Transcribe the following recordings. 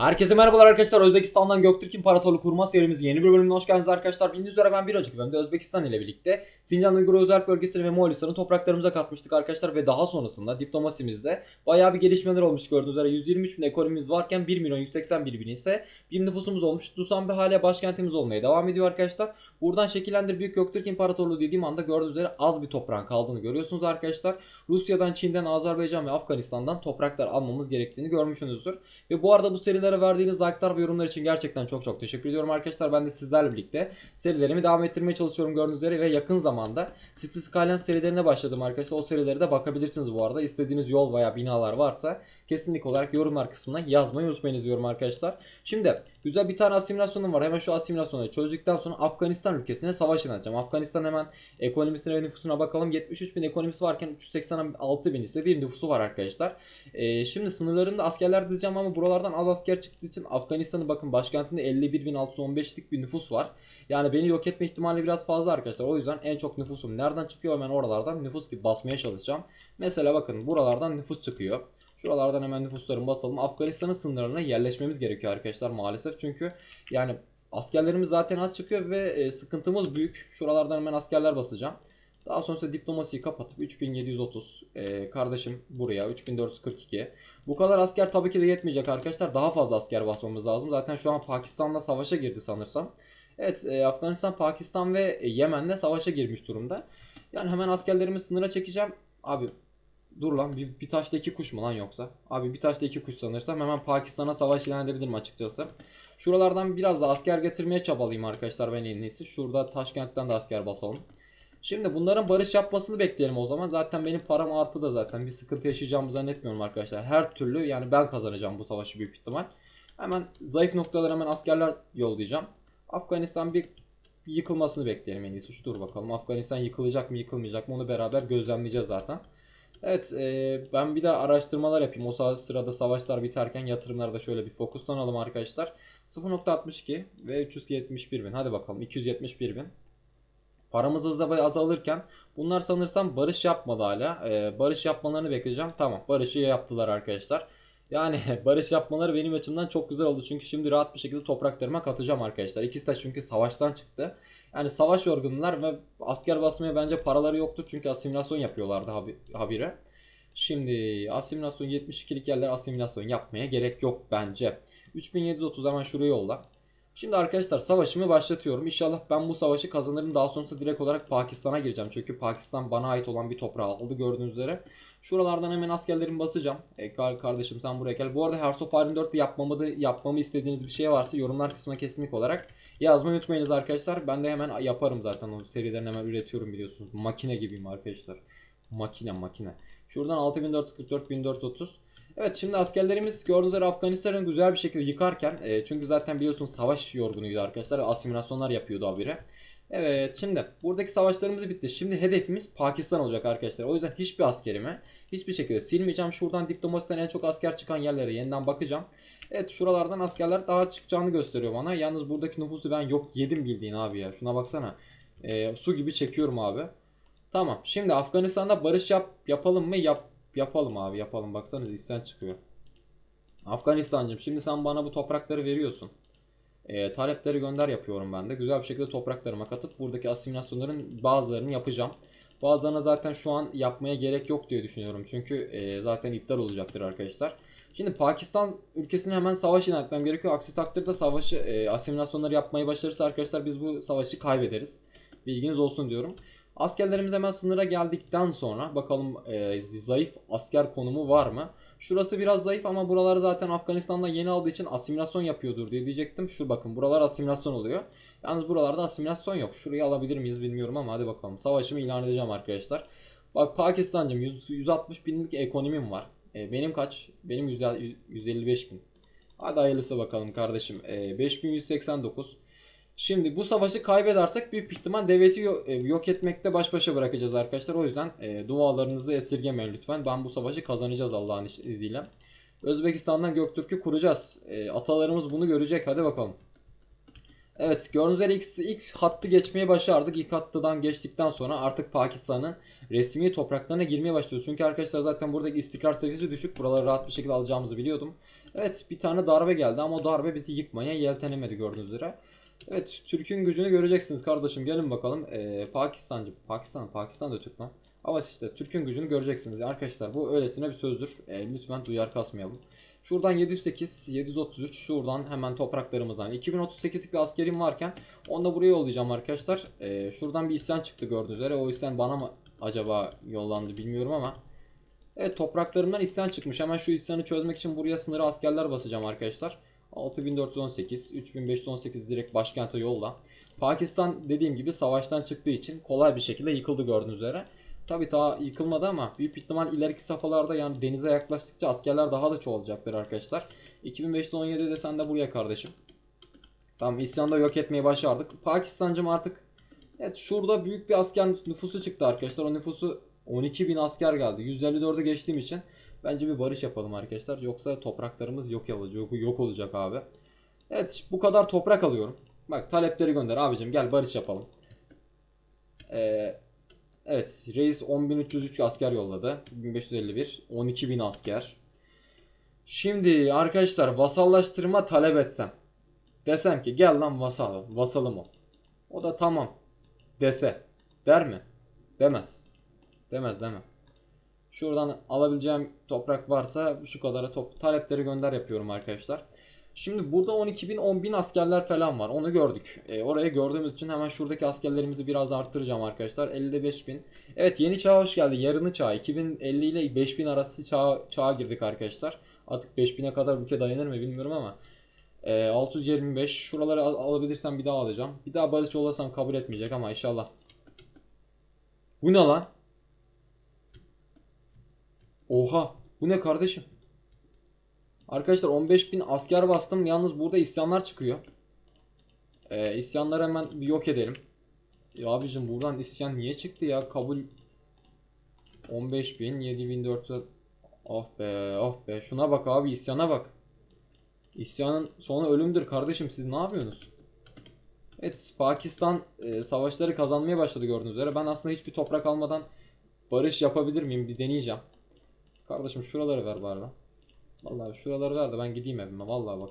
Herkese merhabalar arkadaşlar. Özbekistan'dan Göktürk İmparatorluğu kurma serimizin yeni bir bölümüne hoş geldiniz arkadaşlar. Bildiğiniz üzere ben bir önceki bölümde Özbekistan ile birlikte Sincan Uygur Özel Bölgesi'ni ve Moğolistan'ı topraklarımıza katmıştık arkadaşlar. Ve daha sonrasında diplomasimizde bayağı bir gelişmeler olmuş gördüğünüz üzere. 123 bin ekonomimiz varken 1 milyon 181 bin ise bir nüfusumuz olmuş. Dusanbe hala başkentimiz olmaya devam ediyor arkadaşlar. Buradan şekillendir Büyük Göktürk İmparatorluğu dediğim anda gördüğünüz üzere az bir toprağın kaldığını görüyorsunuz arkadaşlar. Rusya'dan, Çin'den, Azerbaycan ve Afganistan'dan topraklar almamız gerektiğini görmüşsünüzdür. Ve bu arada bu serilere verdiğiniz like'lar ve yorumlar için gerçekten çok çok teşekkür ediyorum arkadaşlar. Ben de sizlerle birlikte serilerimi devam ettirmeye çalışıyorum gördüğünüz üzere ve yakın zamanda City Skylines serilerine başladım arkadaşlar. O serilere de bakabilirsiniz bu arada. İstediğiniz yol veya binalar varsa kesinlikle olarak yorumlar kısmına yazmayı unutmayınız diyorum arkadaşlar. Şimdi güzel bir tane asimilasyonum var. Hemen şu asimilasyonu çözdükten sonra Afganistan ülkesine savaş ineceğim. Afganistan hemen ekonomisine ve nüfusuna bakalım. 73 bin ekonomisi varken 386 bin ise bir nüfusu var arkadaşlar. Ee, şimdi sınırlarında askerler dizeceğim ama buralardan az asker çıktığı için Afganistan'ı bakın başkentinde 51.615'lik bir nüfus var. Yani beni yok etme ihtimali biraz fazla arkadaşlar. O yüzden en çok nüfusum nereden çıkıyor hemen oralardan nüfus gibi basmaya çalışacağım. Mesela bakın buralardan nüfus çıkıyor. Şuralardan hemen nüfuslarını basalım. Afganistan'ın sınırlarına yerleşmemiz gerekiyor arkadaşlar maalesef. Çünkü yani askerlerimiz zaten az çıkıyor ve e, sıkıntımız büyük. Şuralardan hemen askerler basacağım. Daha sonrasında diplomasiyi kapatıp 3730 e, kardeşim buraya 3442. Bu kadar asker tabii ki de yetmeyecek arkadaşlar. Daha fazla asker basmamız lazım. Zaten şu an Pakistan'la savaşa girdi sanırsam. Evet e, Afganistan, Pakistan ve e, Yemen'le savaşa girmiş durumda. Yani hemen askerlerimi sınıra çekeceğim. Abi dur lan bir, bir taşla iki kuş mu lan yoksa? Abi bir taşla iki kuş sanırsam hemen Pakistan'a savaş ilan edebilirim açıkçası. Şuralardan biraz da asker getirmeye çabalayayım arkadaşlar ben en iyisi. Şurada Taşkent'ten de asker basalım. Şimdi bunların barış yapmasını bekleyelim o zaman. Zaten benim param artı da zaten bir sıkıntı yaşayacağımı zannetmiyorum arkadaşlar. Her türlü yani ben kazanacağım bu savaşı büyük ihtimal. Hemen zayıf noktalara hemen askerler yollayacağım. Afganistan bir yıkılmasını bekleyelim en iyisi. Şu dur bakalım. Afganistan yıkılacak mı yıkılmayacak mı onu beraber gözlemleyeceğiz zaten. Evet e, ben bir de araştırmalar yapayım. O sırada savaşlar biterken yatırımlara da şöyle bir fokuslanalım arkadaşlar. 0.62 ve 371 bin. Hadi bakalım 271 bin. Paramız hızla azalırken bunlar sanırsam barış yapmadı hala. Ee, barış yapmalarını bekleyeceğim. Tamam barışı yaptılar arkadaşlar. Yani barış yapmaları benim açımdan çok güzel oldu. Çünkü şimdi rahat bir şekilde topraklarıma katacağım arkadaşlar. İkisi de çünkü savaştan çıktı. Yani savaş yorgunlar ve asker basmaya bence paraları yoktur. Çünkü asimilasyon yapıyorlardı habi- habire. Şimdi asimilasyon 72'lik yerler asimilasyon yapmaya gerek yok bence. 3730 hemen şuraya yolla. Şimdi arkadaşlar savaşımı başlatıyorum. İnşallah ben bu savaşı kazanırım. Daha sonrasında direkt olarak Pakistan'a gireceğim. Çünkü Pakistan bana ait olan bir toprağı aldı gördüğünüz üzere. Şuralardan hemen askerlerimi basacağım. E, kardeşim sen buraya gel. Bu arada Hearts of Iron 4'te yapmamı, da, yapmamı istediğiniz bir şey varsa yorumlar kısmına kesinlikle olarak yazmayı unutmayınız arkadaşlar. Ben de hemen yaparım zaten. O serilerini hemen üretiyorum biliyorsunuz. Makine gibiyim arkadaşlar. Makine makine. Şuradan 6444 1430. Evet şimdi askerlerimiz gördüğünüz üzere Afganistan'ı güzel bir şekilde yıkarken e, çünkü zaten biliyorsunuz savaş yorgunuydu arkadaşlar asimilasyonlar yapıyordu habire. Evet şimdi buradaki savaşlarımız bitti. Şimdi hedefimiz Pakistan olacak arkadaşlar. O yüzden hiçbir askerimi hiçbir şekilde silmeyeceğim. Şuradan diplomasiden en çok asker çıkan yerlere yeniden bakacağım. Evet şuralardan askerler daha çıkacağını gösteriyor bana. Yalnız buradaki nüfusu ben yok yedim bildiğin abi ya. Şuna baksana. E, su gibi çekiyorum abi. Tamam. Şimdi Afganistan'da barış yap yapalım mı? Yap yapalım abi yapalım. Baksanıza isyan çıkıyor. Afganistan'cım şimdi sen bana bu toprakları veriyorsun. E, talepleri gönder yapıyorum ben de. Güzel bir şekilde topraklarıma katıp buradaki asimilasyonların bazılarını yapacağım. Bazılarına zaten şu an yapmaya gerek yok diye düşünüyorum. Çünkü e, zaten iptal olacaktır arkadaşlar. Şimdi Pakistan ülkesine hemen savaş ilan gerekiyor. Aksi takdirde savaşı e, asimilasyonları yapmayı başarırsa arkadaşlar biz bu savaşı kaybederiz. Bilginiz olsun diyorum. Askerlerimiz hemen sınıra geldikten sonra bakalım e, zayıf asker konumu var mı? Şurası biraz zayıf ama buraları zaten Afganistan'da yeni aldığı için asimilasyon yapıyordur diye diyecektim. Şu bakın buralar asimilasyon oluyor. Yalnız buralarda asimilasyon yok. Şurayı alabilir miyiz bilmiyorum ama hadi bakalım. Savaşımı ilan edeceğim arkadaşlar. Bak Pakistan'cım 100, 160 binlik ekonomim var. E, benim kaç? Benim 100, 155 bin. Hadi hayırlısı bakalım kardeşim. E, 5189. Şimdi bu savaşı kaybedersek büyük ihtimal devleti e, yok etmekte baş başa bırakacağız arkadaşlar. O yüzden e, dualarınızı esirgemeyin lütfen. Ben bu savaşı kazanacağız Allah'ın izniyle. Özbekistan'dan Göktürk'ü kuracağız. E, atalarımız bunu görecek. Hadi bakalım. Evet gördüğünüz üzere ilk, ilk hattı geçmeyi başardık. İlk hattıdan geçtikten sonra artık Pakistan'ın resmi topraklarına girmeye başlıyoruz. Çünkü arkadaşlar zaten buradaki istikrar seviyesi düşük. Buraları rahat bir şekilde alacağımızı biliyordum. Evet bir tane darbe geldi ama o darbe bizi yıkmaya yeltenemedi gördüğünüz üzere. Evet Türk'ün gücünü göreceksiniz kardeşim gelin bakalım. Ee, Pakistancı Pakistan Pakistan da Türk lan. Ama işte Türk'ün gücünü göreceksiniz arkadaşlar. Bu öylesine bir sözdür. Ee, lütfen duyar kasmayalım. Şuradan 708, 733, şuradan hemen topraklarımızdan. 2038'lik bir askerim varken onu da buraya yollayacağım arkadaşlar. Ee, şuradan bir isyan çıktı gördüğünüz üzere. O isyan bana mı acaba yollandı bilmiyorum ama. Evet topraklarımdan isyan çıkmış. Hemen şu isyanı çözmek için buraya sınırı askerler basacağım arkadaşlar. 6418, 3518 direkt başkente yolla. Pakistan dediğim gibi savaştan çıktığı için kolay bir şekilde yıkıldı gördüğünüz üzere. Tabi daha yıkılmadı ama büyük ihtimal ileriki safhalarda yani denize yaklaştıkça askerler daha da çoğalacaktır arkadaşlar. 2517'de sen de buraya kardeşim. Tamam isyanda yok etmeyi başardık. Pakistancım artık evet şurada büyük bir asker nüfusu çıktı arkadaşlar. O nüfusu 12.000 asker geldi. 154'ü geçtiğim için bence bir barış yapalım arkadaşlar. Yoksa topraklarımız yok olacak, yok, olacak abi. Evet bu kadar toprak alıyorum. Bak talepleri gönder abicim gel barış yapalım. Eee Evet, reis 10.303 asker yolladı. 1551, 12.000 asker. Şimdi arkadaşlar vasallaştırma talep etsem. Desem ki gel lan vasal, vasalım ol. O da tamam dese. Der mi? Demez. Demez deme. Şuradan alabileceğim toprak varsa şu kadara top talepleri gönder yapıyorum arkadaşlar. Şimdi burada 12.000 10.000 askerler falan var. Onu gördük. E, orayı gördüğümüz için hemen şuradaki askerlerimizi biraz arttıracağım arkadaşlar. 55.000. Evet yeni çağa hoş geldin. Yarını çağ. 2050 ile 5000 arası çağa, çağa girdik arkadaşlar. Artık 5000'e kadar ülke dayanır mı bilmiyorum ama. E, 625. Şuraları al- alabilirsem bir daha alacağım. Bir daha barış olasam kabul etmeyecek ama inşallah. Bu ne lan? Oha. Bu ne kardeşim? Arkadaşlar 15.000 asker bastım. Yalnız burada isyanlar çıkıyor. Ee, isyanları hemen bir yok edelim. Ya abicim buradan isyan niye çıktı ya? Kabul 15.000 7400 Oh be oh be şuna bak abi isyana bak. İsyanın sonu ölümdür kardeşim siz ne yapıyorsunuz? Evet Pakistan e, savaşları kazanmaya başladı gördüğünüz üzere. Ben aslında hiçbir toprak almadan barış yapabilir miyim bir deneyeceğim. Kardeşim şuraları ver bari lan. Vallahi şuraları ver de ben gideyim evime vallahi bak.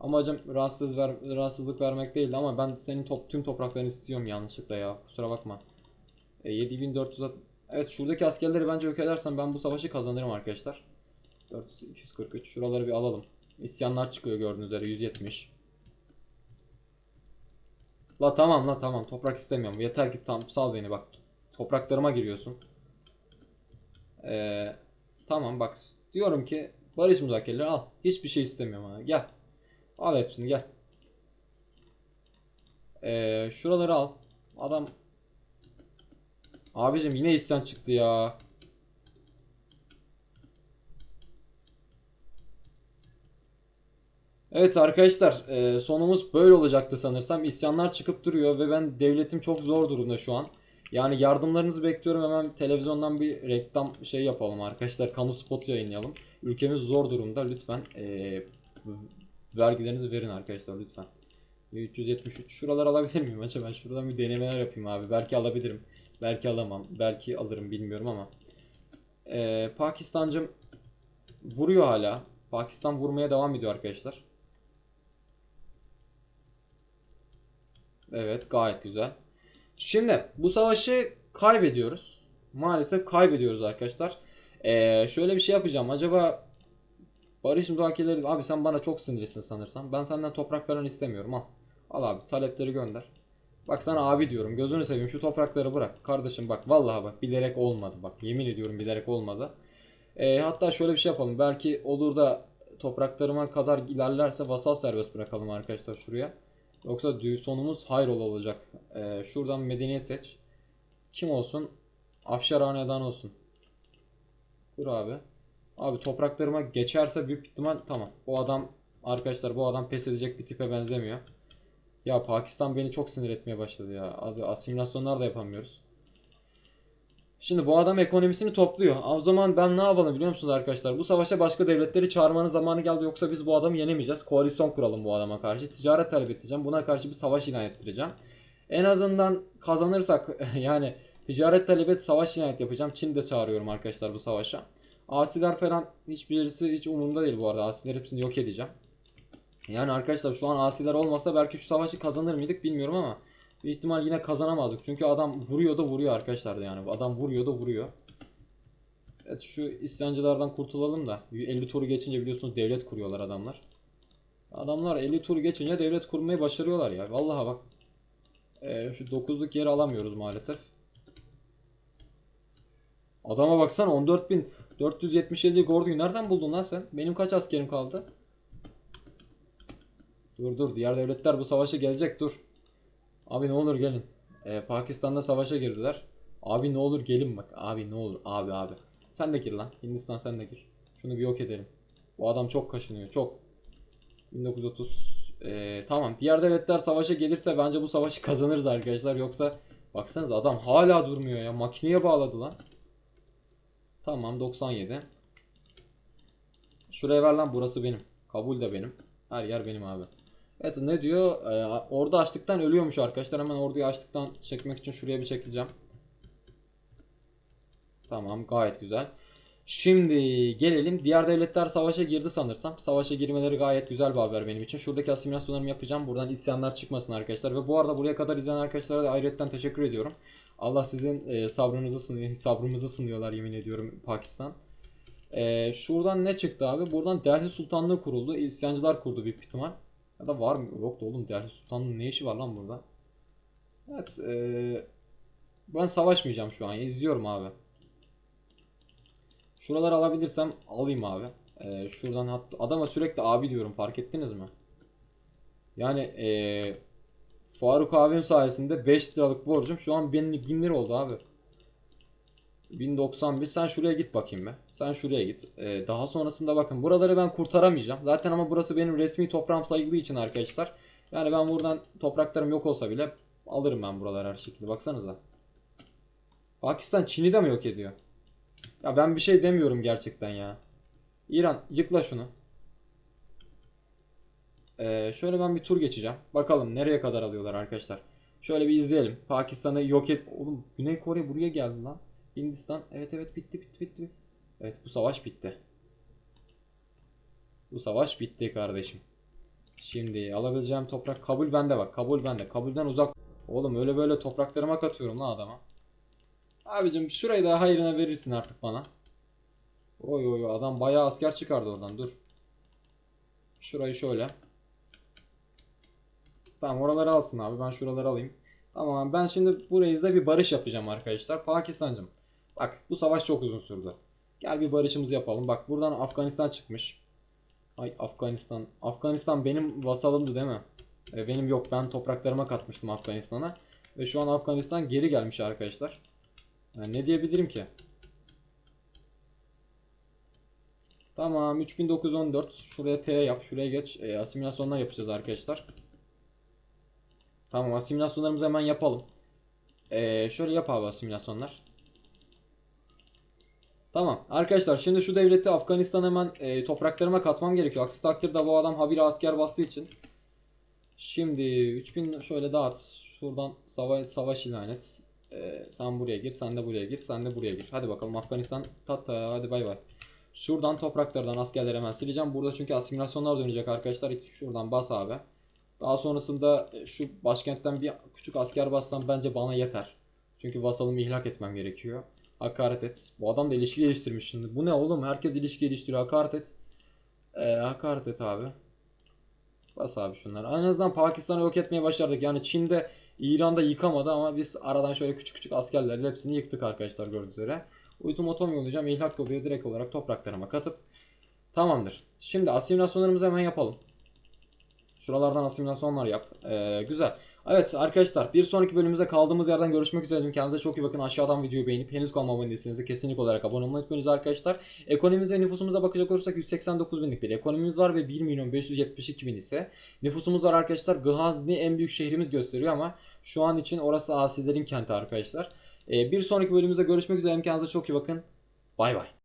Amacım rahatsız ver, rahatsızlık vermek değildi ama ben senin top, tüm topraklarını istiyorum yanlışlıkla ya. Kusura bakma. E, 7400 at- Evet şuradaki askerleri bence yok edersem ben bu savaşı kazanırım arkadaşlar. 400, 243 şuraları bir alalım. İsyanlar çıkıyor gördüğünüz üzere 170. La tamam la tamam toprak istemiyorum. Yeter ki tam sal beni bak. Topraklarıma giriyorsun. Ee, tamam bak diyorum ki barış müzakereleri al. Hiçbir şey istemiyorum ha. Gel. Al hepsini gel. Ee, şuraları al. Adam Abicim yine isyan çıktı ya. Evet arkadaşlar e, sonumuz böyle olacaktı sanırsam. İsyanlar çıkıp duruyor ve ben devletim çok zor durumda şu an. Yani yardımlarınızı bekliyorum hemen televizyondan bir reklam şey yapalım arkadaşlar. Kamu spot yayınlayalım. Ülkemiz zor durumda lütfen e, vergilerinizi verin arkadaşlar lütfen. 373 şuralar alabilir miyim acaba? Şuradan bir denemeler yapayım abi. Belki alabilirim. Belki alamam. Belki alırım bilmiyorum ama. Ee, Pakistancım vuruyor hala. Pakistan vurmaya devam ediyor arkadaşlar. Evet gayet güzel. Şimdi bu savaşı kaybediyoruz. Maalesef kaybediyoruz arkadaşlar. Ee, şöyle bir şey yapacağım. Acaba barış müzakereleri... Abi sen bana çok sinirlisin sanırsam. Ben senden toprak falan istemiyorum. Al. Al abi talepleri gönder. Bak sana abi diyorum. Gözünü seveyim şu toprakları bırak. Kardeşim bak vallahi bak bilerek olmadı. Bak yemin ediyorum bilerek olmadı. Ee, hatta şöyle bir şey yapalım. Belki olur da topraklarıma kadar ilerlerse vasal serbest bırakalım arkadaşlar şuraya. Yoksa sonumuz hayrola olacak. Ee, şuradan medeniyet seç. Kim olsun? Afşar olsun. Kur abi. Abi topraklarıma geçerse büyük ihtimal tamam. Bu adam arkadaşlar bu adam pes edecek bir tipe benzemiyor. Ya Pakistan beni çok sinir etmeye başladı ya. Abi asimilasyonlar da yapamıyoruz. Şimdi bu adam ekonomisini topluyor. O zaman ben ne yapalım biliyor musunuz arkadaşlar? Bu savaşa başka devletleri çağırmanın zamanı geldi yoksa biz bu adamı yenemeyeceğiz. Koalisyon kuralım bu adama karşı. Ticaret talep edeceğim. Buna karşı bir savaş ilan ettireceğim. En azından kazanırsak yani ticaret talep et savaş ilan et yapacağım. Çin de çağırıyorum arkadaşlar bu savaşa. Asiler falan hiçbirisi hiç umurumda değil bu arada. Asiler hepsini yok edeceğim. Yani arkadaşlar şu an asiler olmasa belki şu savaşı kazanır mıydık bilmiyorum ama büyük ihtimal yine kazanamazdık. Çünkü adam vuruyor da vuruyor arkadaşlar yani. Adam vuruyor da vuruyor. Evet şu isyancılardan kurtulalım da 50 turu geçince biliyorsunuz devlet kuruyorlar adamlar. Adamlar 50 tur geçince devlet kurmayı başarıyorlar ya. Vallahi bak. Ee, şu 9'luk yeri alamıyoruz maalesef. Adama baksana 14.477 orduyu nereden buldun lan sen? Benim kaç askerim kaldı? Dur dur diğer devletler bu savaşa gelecek dur. Abi ne olur gelin. Ee, Pakistan'da savaşa girdiler. Abi ne olur gelin bak. Abi ne olur abi abi. Sen de gir lan. Hindistan sen de gir. Şunu bir yok edelim. Bu adam çok kaşınıyor çok. 1930 Ee, tamam diğer devletler savaşa gelirse bence bu savaşı kazanırız arkadaşlar. Yoksa baksanıza adam hala durmuyor ya. Makineye bağladı lan. Tamam 97. Şuraya ver lan burası benim. Kabul de benim. Her yer benim abi. Evet ne diyor? Ee, orada açlıktan ölüyormuş arkadaşlar. Hemen orduyu açlıktan çekmek için şuraya bir çekileceğim. Tamam gayet güzel. Şimdi gelelim. Diğer devletler savaşa girdi sanırsam. Savaşa girmeleri gayet güzel bir haber benim için. Şuradaki asimilasyonlarımı yapacağım. Buradan isyanlar çıkmasın arkadaşlar. Ve bu arada buraya kadar izleyen arkadaşlara da ayrıca teşekkür ediyorum. Allah sizin e, sabrınızı sınıyor, sabrımızı sınıyorlar yemin ediyorum Pakistan. E, şuradan ne çıktı abi? Buradan Delhi Sultanlığı kuruldu. İsyancılar kurdu büyük ihtimal. Ya da var mı? Yok da oğlum Delhi Sultanlığı'nın ne işi var lan burada? Evet. E, ben savaşmayacağım şu an. İzliyorum abi. Şuraları alabilirsem alayım abi. Ee, şuradan hatta adama sürekli abi diyorum fark ettiniz mi? Yani ee, Faruk abim sayesinde 5 liralık borcum şu an 1000, 1000 lira oldu abi. 1091 sen şuraya git bakayım be. Sen şuraya git. Ee, daha sonrasında bakın buraları ben kurtaramayacağım. Zaten ama burası benim resmi toprağım sayıldığı için arkadaşlar. Yani ben buradan topraklarım yok olsa bile alırım ben buraları her şekilde. Baksanıza. Pakistan Çin'i de mi yok ediyor? Ya ben bir şey demiyorum gerçekten ya. İran yıkla şunu. Ee, şöyle ben bir tur geçeceğim. Bakalım nereye kadar alıyorlar arkadaşlar. Şöyle bir izleyelim. Pakistan'ı yok et. Oğlum Güney Kore buraya geldi lan. Hindistan. Evet evet bitti bitti bitti. Evet bu savaş bitti. Bu savaş bitti kardeşim. Şimdi alabileceğim toprak kabul bende bak. Kabul bende. Kabulden uzak. Oğlum öyle böyle topraklarıma katıyorum lan adama. Abicim şurayı da hayrına verirsin artık bana. Oy oy adam bayağı asker çıkardı oradan dur. Şurayı şöyle. Tamam oraları alsın abi ben şuraları alayım. Tamam ben şimdi bu reisle bir barış yapacağım arkadaşlar. Pakistan'cım. Bak bu savaş çok uzun sürdü. Gel bir barışımızı yapalım. Bak buradan Afganistan çıkmış. Ay Afganistan. Afganistan benim vasalımdı değil mi? E, benim yok ben topraklarıma katmıştım Afganistan'a. Ve şu an Afganistan geri gelmiş arkadaşlar. Yani ne diyebilirim ki? Tamam 3914 şuraya T yap şuraya geç e, asimilasyonlar yapacağız arkadaşlar. Tamam asimilasyonlarımızı hemen yapalım. E, şöyle yap abi asimilasyonlar. Tamam arkadaşlar şimdi şu devleti Afganistan hemen e, topraklarıma katmam gerekiyor. Aksi takdirde bu adam habire asker bastığı için. Şimdi 3000 şöyle dağıt. Şuradan savaş, savaş ilan et. Ee, sen buraya gir, sen de buraya gir, sen de buraya gir. Hadi bakalım Afganistan tata hadi bay bay. Şuradan topraklardan askerleri hemen sileceğim. Burada çünkü asimilasyonlar dönecek arkadaşlar. Şuradan bas abi. Daha sonrasında e, şu başkentten bir küçük asker bassam bence bana yeter. Çünkü vasalımı ihlak etmem gerekiyor. Hakaret et. Bu adam da ilişki geliştirmiş şimdi. Bu ne oğlum? Herkes ilişki geliştiriyor. Hakaret et. Ee, hakaret et abi. Bas abi şunları. En azından Pakistan'ı yok etmeye başardık. Yani Çin'de İran'da yıkamadı ama biz aradan şöyle küçük küçük askerlerle hepsini yıktık arkadaşlar gördüğünüz üzere. Ultimatom yollayacağım. İhlak yolluyor direkt olarak topraklarıma katıp. Tamamdır. Şimdi asimilasyonlarımızı hemen yapalım. Şuralardan asimilasyonlar yap. Ee, güzel. Evet arkadaşlar bir sonraki bölümümüzde kaldığımız yerden görüşmek üzere. Kendinize çok iyi bakın. Aşağıdan videoyu beğenip henüz kanalıma abone değilseniz de kesinlikle olarak abone olmayı unutmayınız arkadaşlar. Ekonomimize ve nüfusumuza bakacak olursak 189 binlik bir ekonomimiz var ve 1 milyon 572 bin ise nüfusumuz var arkadaşlar. Ghazni en büyük şehrimiz gösteriyor ama şu an için orası Asilerin kenti arkadaşlar. Ee, bir sonraki bölümümüzde görüşmek üzere. Kendinize çok iyi bakın. Bay bay.